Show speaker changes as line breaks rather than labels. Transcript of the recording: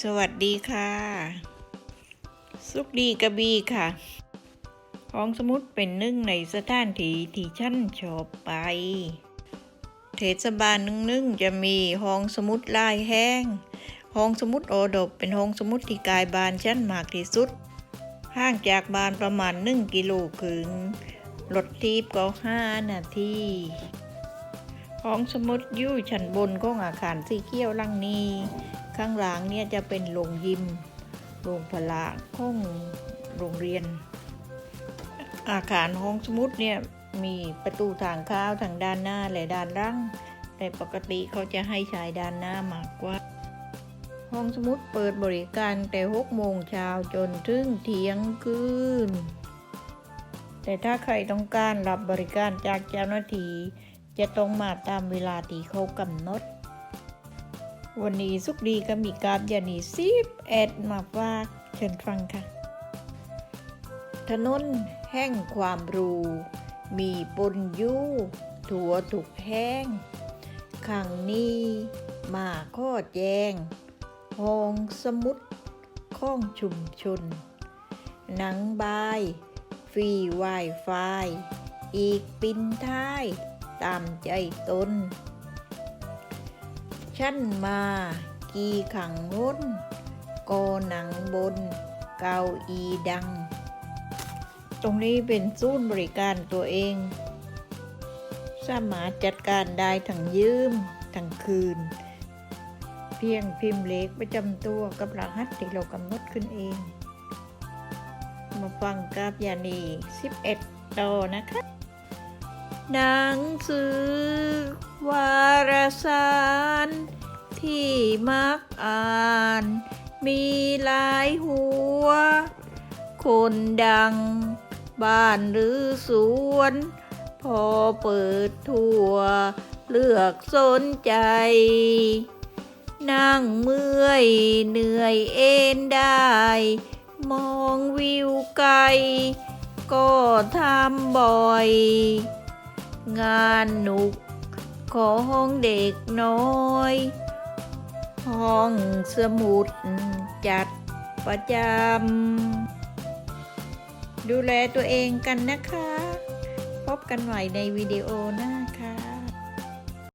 สวัสดีค่ะ สุขดีกระบีค่ะห้องสมุดเป็นหนึ่งในสถานที่ที่ฉันชอบไป เทศบาลหนึ่งๆจะมีห้องสมุดลายแห้ง ห้องสมุดโอดบเป็นห้องสมุดที่กายบานชั้นมากที่สุด ห่างจากบานประมาณหนึ่งกิโลครึ่งรถทีบก็ห้านาทีห้องสมุดอยู่ชั้นบนของอาคารสีเขียวลังนี้ ข้างหลังเนี่ยจะเป็นโรงยิม โรงพละห้องโรงเรียน อาคารห้องสมุดเนี่ยมีประตูทางเข้าทางด้านหน้าและด้านล่าง แต่ปกติเขาจะให้ใช้ด้านหน้ามากกว่า ห้องสมุดเปิดบริการแต่6โมงเช้าจนถึงเที่ยงคืน แต่ถ้าใครต้องการรับบริการจากเจ้าหน้าที่จะต้องมาตามเวลาที่เขากำหนด วันนี้สุขดีก็มีการยานีซีบแอดมาฝากเชิญฟังค่ะ ถนนแห่งความรู้ มีปนยู่ถั่วถูกแห้งขังนี้มาข้อแจงห้องสมุดข้องชุมชน หนังบาย ฟรีไวไฟ อีกปินท้าย ตามใจตน ฉันมา กีขังง้นโกหนังบน เกาอีดัง ตรงนี้เป็นศูนย์บริการตัวเอง สามารถจัดการได้ทั้งยืมทั้งคืน เพียงพิมพ์เล็กประจำตัวกับรหัสที่เรากำหนดขึ้นเอง มาฟังกับยานี 11 ต่อนะคะหนังสือ วารสาร ที่มักอ่าน มีหลายหัว คนดัง บ้านหรือสวน พอเปิดทั่ว เลือกสนใจ นั่งเมื่อยเหนื่อยเอ็นได้ มองวิวไกล ก็ทำบ่อย งานหนุก ของเด็กน้อย ห้องสมุดจัดประจำ ดูแลตัวเองกันนะคะ พบกันใหม่ในวิดีโอหน้าค่ะ